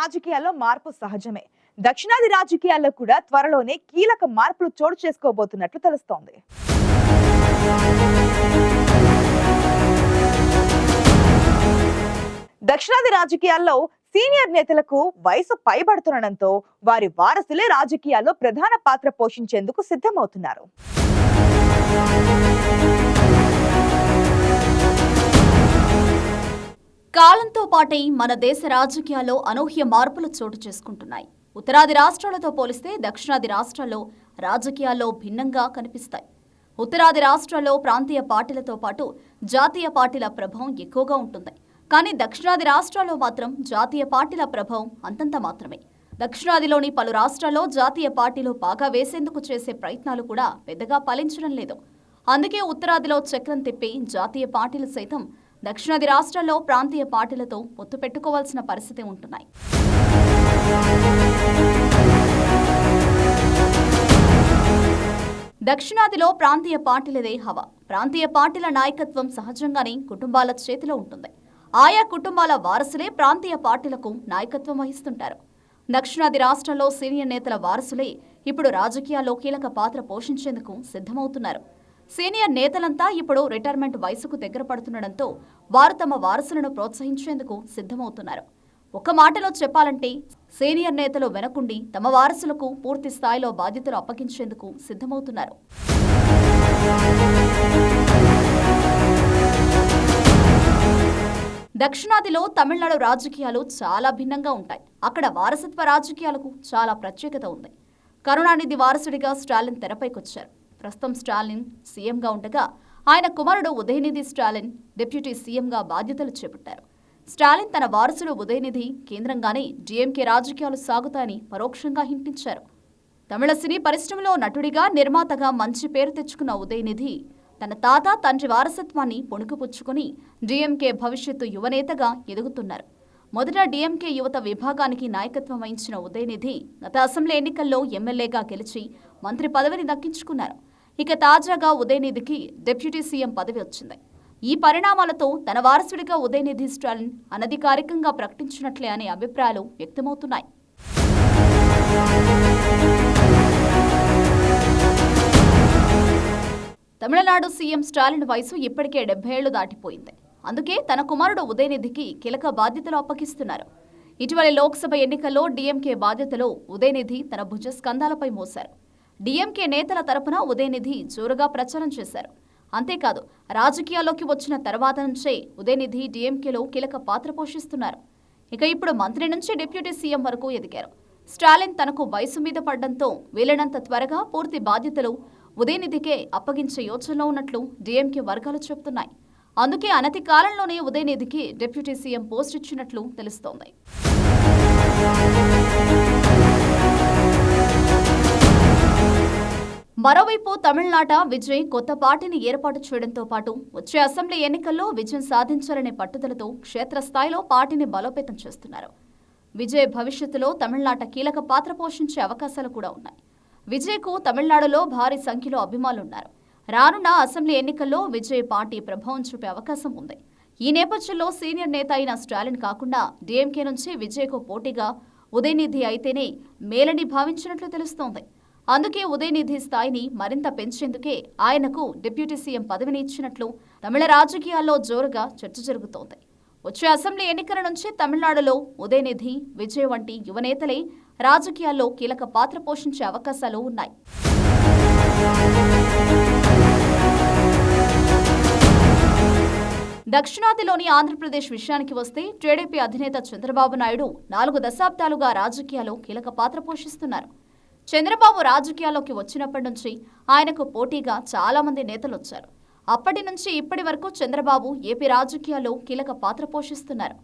రాజకీయాల్లో మార్పు సహజమే. దక్షిణాది రాజకీయాల్లో కూడా త్వరలోనే కీలక మార్పులు చోటు చేసుకోబోతున్నట్లు తెలుస్తోంది. దక్షిణాది రాజకీయాల్లో సీనియర్ నేతలకు వయసు పైబడుతుండటంతో వారి వారసులే రాజకీయాల్లో ప్రధాన పాత్ర పోషించేందుకు సిద్ధమవుతున్నారు. పాటై మన దేశ రాజకీయాల్లో అనూహ్య మార్పులు చోటు చేసుకుంటున్నాయి. ఉత్తరాది రాష్ట్రాలతో పోలిస్తే దక్షిణాది రాష్ట్రాల్లో రాజకీయాల్లో భిన్నంగా కనిపిస్తాయి. ఉత్తరాది రాష్ట్రాల్లో ప్రాంతీయ పార్టీలతో పాటు జాతీయ పార్టీల ప్రభావం ఎక్కువగా ఉంటుంది. కానీ దక్షిణాది రాష్ట్రాల్లో మాత్రం జాతీయ పార్టీల ప్రభావం అంతంత మాత్రమే. దక్షిణాదిలోని పలు రాష్ట్రాల్లో జాతీయ పార్టీలు బాగా వేసేందుకు చేసే ప్రయత్నాలు కూడా పెద్దగా ఫలించడం లేదు. అందుకే ఉత్తరాదిలో చక్రం తిప్పి జాతీయ పార్టీలు సైతం దక్షిణాది రాష్ట్రాల్లో ప్రాంతీయ పార్టీలతో పొత్తు పెట్టుకోవాల్సిన పరిస్థితి ఉంటున్నాయి. దక్షిణాదిలో ప్రాంతీయ పార్టీలదే హవా. ప్రాంతీయ పార్టీల నాయకత్వం సహజంగానే కుటుంబాల చేతిలో ఉంటుంది. ఆయా కుటుంబాల వారసులే ప్రాంతీయ పార్టీలకు నాయకత్వం వహిస్తుంటారు. దక్షిణాది రాష్ట్రంలో సీనియర్ నేతల వారసులే ఇప్పుడు రాజకీయాల్లో కీలక పాత్ర పోషించేందుకు సిద్ధమవుతున్నారు. సీనియర్ నేతలంతా ఇప్పుడు రిటైర్మెంట్ వయసుకు దగ్గర పడుతుండటంతో వారు తమ వారసులను ప్రోత్సహించేందుకు సిద్ధమవుతున్నారు. ఒక మాటలో చెప్పాలంటే సీనియర్ నేతలు వెనకుండి తమ వారసులకు పూర్తి స్థాయిలో బాధ్యతలు అప్పగించేందుకు సిద్ధమవుతున్నారు. దక్షిణాదిలో తమిళనాడు రాజకీయాలు చాలా భిన్నంగా ఉంటాయి. అక్కడ వారసత్వ రాజకీయాలకు చాలా ప్రత్యేకత ఉంది. కరుణానిధి వారసుడిగా స్టాలిన్ తెరపైకొచ్చారు. ప్రస్తుతం స్టాలిన్ సీఎంగా ఉండగా ఆయన కుమారుడు ఉదయనిధి స్టాలిన్ డిప్యూటీ సీఎంగా బాధ్యతలు చేపట్టారు. స్టాలిన్ తన వారసుడు ఉదయనిధి కేంద్రంగానే డీఎంకే రాజకీయాలు సాగుతాయని పరోక్షంగా హింటించారు. తమిళ సినీ పరిశ్రమలో నటుడిగా నిర్మాతగా మంచి పేరు తెచ్చుకున్న ఉదయనిధి తన తాత తండ్రి వారసత్వాన్ని పొణుకుపుచ్చుకుని డీఎంకే భవిష్యత్తు యువనేతగా ఎదుగుతున్నారు. మొదట డీఎంకే యువత విభాగానికి నాయకత్వం వహించిన ఉదయనిధి గత అసెంబ్లీ ఎన్నికల్లో ఎమ్మెల్యేగా గెలిచి మంత్రి పదవిని దక్కించుకున్నారు. ఇక తాజాగా ఉదయనిధికి డిప్యూటీ సీఎం పదవి వచ్చింది. ఈ పరిణామాలతో తన వారసుడిగా ఉదయనిధి స్టాలిన్ అనధికారికంగా ప్రకటించినట్లే అనే అభిప్రాయాలు వ్యక్తమవుతున్నాయి. తమిళనాడు సీఎం స్టాలిన్ వయసు ఇప్పటికే డెబ్బై ఏళ్ళు దాటిపోయింది. అందుకే తన కుమారుడు ఉదయనిధికి కీలక బాధ్యతలు అప్పగిస్తున్నారు. ఇటీవల లోక్సభ ఎన్నికల్లో డీఎంకే బాధ్యతలు ఉదయనిధి తన భుజస్కంధాలపై మోశారు. డీఎంకే నేతల తరపున ఉదయనిధి జోరుగా ప్రచారం చేశారు. అంతేకాదు రాజకీయాల్లోకి వచ్చిన తర్వాత నుంచే ఉదయనిధి డీఎంకేలో కీలక పాత్ర పోషిస్తున్నారు. ఇక ఇప్పుడు మంత్రి నుంచి డిప్యూటీ సీఎం వరకు ఎదిగారు. స్టాలిన్ తనకు వయసు మీద పడడంతో వీలైనంత త్వరగా పూర్తి బాధ్యతలు ఉదయనిధికే అప్పగించే యోచనలో ఉన్నట్లు డీఎంకే వర్గాలు చెబుతున్నాయి. అందుకే అనతి కాలంలోనే ఉదయనిధికి డిప్యూటీ సీఎం పోస్ట్ ఇచ్చినట్లు తెలుస్తోంది. మరోవైపు తమిళనాట విజయ్ కొత్త పార్టీని ఏర్పాటు చేయడంతో పాటు వచ్చే అసెంబ్లీ ఎన్నికల్లో విజయం సాధించాలనే పట్టుదలతో క్షేత్రస్థాయిలో పార్టీని బలోపేతం చేస్తున్నారు. విజయ్ భవిష్యత్తులో తమిళనాట కీలక పాత్ర పోషించే అవకాశాలు కూడా ఉన్నాయి. విజయ్కు తమిళనాడులో భారీ సంఖ్యలో అభిమానులున్నారు. రానున్న అసెంబ్లీ ఎన్నికల్లో విజయ్ పార్టీ ప్రభావం చూపే అవకాశం ఉంది. ఈ నేపథ్యంలో సీనియర్ నేత అయిన స్టాలిన్ కాకుండా డీఎంకే నుంచి విజయ్కు పోటీగా ఉదయనిధి అయితేనే మేలని భావించినట్లు తెలుస్తోంది. అందుకే ఉదయనిధి స్థాయిని మరింత పెంచేందుకే ఆయనకు డిప్యూటీ సీఎం పదవిని ఇచ్చినట్లు తమిళ రాజకీయాల్లో జోరుగా చర్చ జరుగుతోంది. వచ్చే అసెంబ్లీ ఎన్నికల నుంచి తమిళనాడులో ఉదయనిధి విజయ్ వంటి యువనేతలే రాజకీయాల్లో కీలక పాత్ర పోషించే అవకాశాలు ఉన్నాయి. దక్షిణాదిలోని ఆంధ్రప్రదేశ్ విషయానికి వస్తే టీడీపీ అధినేత చంద్రబాబు నాయుడు నాలుగు దశాబ్దాలుగా రాజకీయాల్లో కీలక పాత్ర పోషిస్తున్నారు. చంద్రబాబు రాజకీయాల్లోకి వచ్చినప్పటి నుంచి ఆయనకు పోటీగా చాలామంది నేతలు వచ్చారు. అప్పటి నుంచి ఇప్పటి వరకు చంద్రబాబు ఏపీ రాజకీయాల్లో కీలక పాత్ర పోషిస్తున్నారు.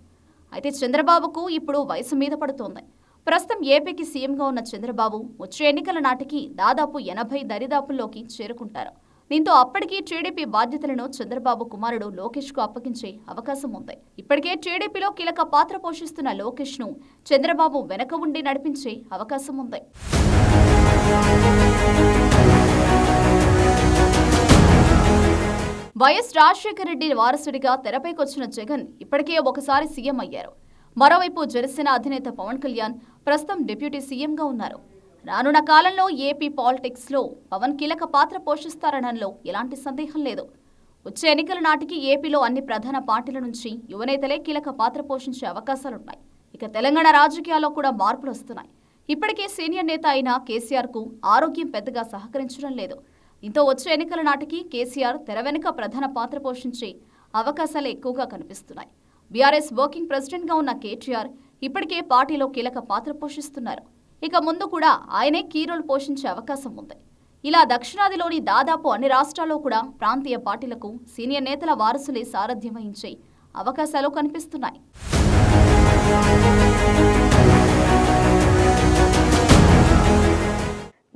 అయితే చంద్రబాబుకు ఇప్పుడు వయసు మీద పడుతోంది. ప్రస్తుతం ఏపీకి సీఎంగా ఉన్న చంద్రబాబు వచ్చే ఎన్నికల నాటికి దాదాపు ఎనభై దరిదాపుల్లోకి చేరుకుంటారు. దీంతో అప్పటికీ టీడీపీ బాధ్యతలను చంద్రబాబు కుమారుడు లోకేష్కు అప్పగించే అవకాశం ఉంది. ఇప్పటికే టీడీపీలో కీలక పాత్ర పోషిస్తున్న లోకేష్ను చంద్రబాబు వెనక ఉండి నడిపించే అవకాశం ఉంది. వైఎస్ రాజశేఖర రెడ్డి వారసుడిగా తెరపైకొచ్చిన జగన్ ఇప్పటికే ఒకసారి సీఎం అయ్యారు. మరోవైపు జనసేన అధినేత పవన్ కళ్యాణ్ ప్రస్తుతం డిప్యూటీ సీఎంగా ఉన్నారు. రానున్న కాలంలో ఏపీ పాలిటిక్స్లో పవన్ కీలక పాత్ర పోషిస్తారనడంలో ఎలాంటి సందేహం లేదు. వచ్చే ఎన్నికల నాటికి ఏపీలో అన్ని ప్రధాన పార్టీల నుంచి యువనేతలే కీలక పాత్ర పోషించే అవకాశాలున్నాయి. ఇక తెలంగాణ రాజకీయాల్లో కూడా మార్పులు వస్తున్నాయి. ఇప్పటికే సీనియర్ నేత అయిన కేసీఆర్కు ఆరోగ్యం పెద్దగా సహకరించడం లేదు. దీంతో వచ్చే ఎన్నికల నాటికి కేసీఆర్ తెర వెనుక ప్రధాన పాత్ర పోషించే అవకాశాలు ఎక్కువగా కనిపిస్తున్నాయి. బీఆర్ఎస్ వర్కింగ్ ప్రెసిడెంట్గా ఉన్న కేటీఆర్ ఇప్పటికే పార్టీలో కీలక పాత్ర పోషిస్తున్నారు. ఇక ముందు కూడా ఆయనే కీరోలు పోషించే అవకాశం ఉంది. ఇలా దక్షిణాదిలోని దాదాపు అన్ని రాష్ట్రాల్లో కూడా ప్రాంతీయ పార్టీలకు సీనియర్ నేతల వారసులే సారథ్యం వహించే అవకాశాలు కనిపిస్తున్నాయి.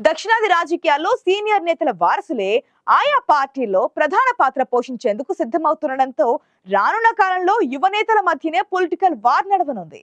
దక్షిణాది రాజకీయాల్లో సీనియర్ నేతల వారసులే ఆయా పార్టీల్లో ప్రధాన పాత్ర పోషించేందుకు సిద్ధమవుతుండటంతో రానున్న కాలంలో యువ నేతల మధ్యనే పొలిటికల్ వార్ నడవనుంది.